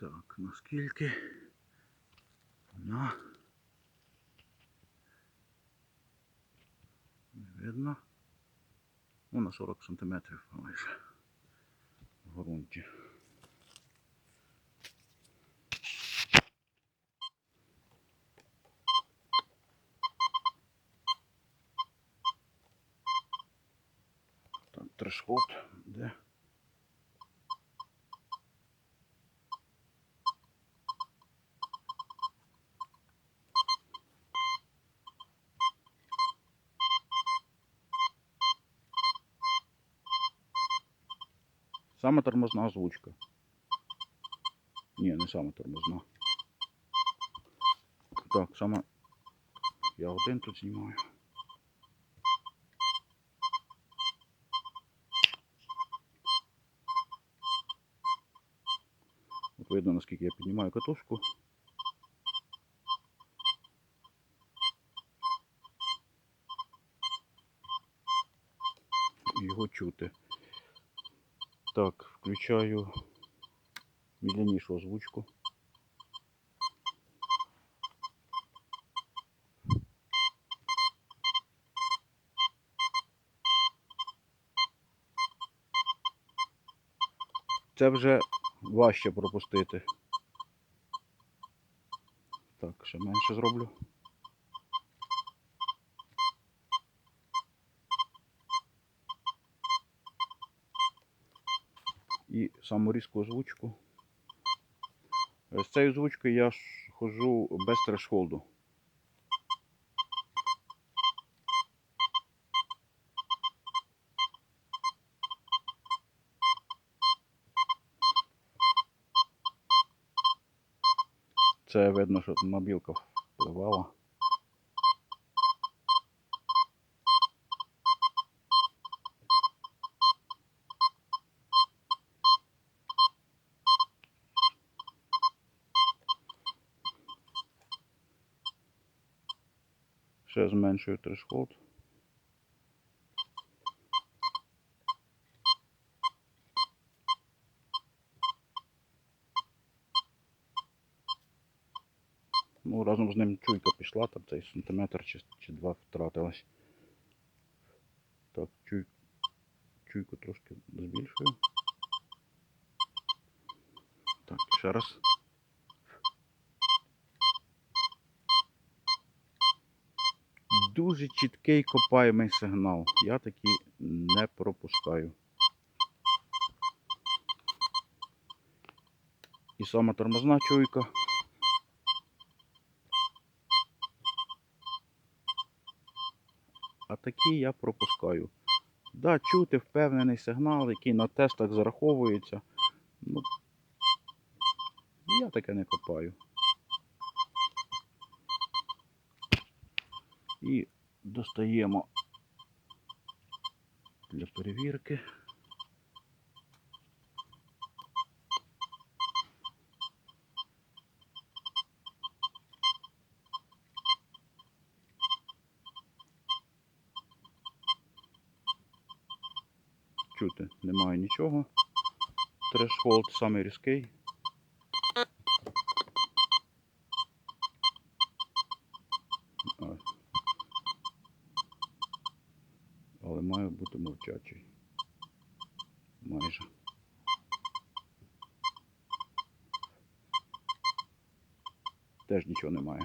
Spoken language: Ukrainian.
Так, наскільки? На. Не видно. Ну, на 40 сантиметрів майже в ґрунті. Так, трешход, де? Саме тормозна озвучка. Ні, не саме тормозна. Так, саме я один тут знімаю. От видно, наскільки я піднімаю катушку. Його чути. Так, включаю медленнішу озвучку. Це вже важче пропустити. Так, ще менше зроблю. І саму різку озвучку. Е, З цією озвучкою я ж ходжу без трешхолду. Це видно, що мобілка впливала. Ще зменшую трешхолд. Ну, разом з ним чуйка пішла, там цей сантиметр чи, чи два втратилась. Так, чуй, чуйку трошки збільшую. Так, ще раз. Дуже чіткий копаємий сигнал. Я такі не пропускаю. І сама тормозна чуйка. А такі я пропускаю. Да, чути впевнений сигнал, який на тестах зараховується. Ну, я таке не копаю. І достаємо для перевірки. Чути, немає нічого. Трешхолд самий різкий. А. Має бути мовчачий. Майже. Теж нічого немає.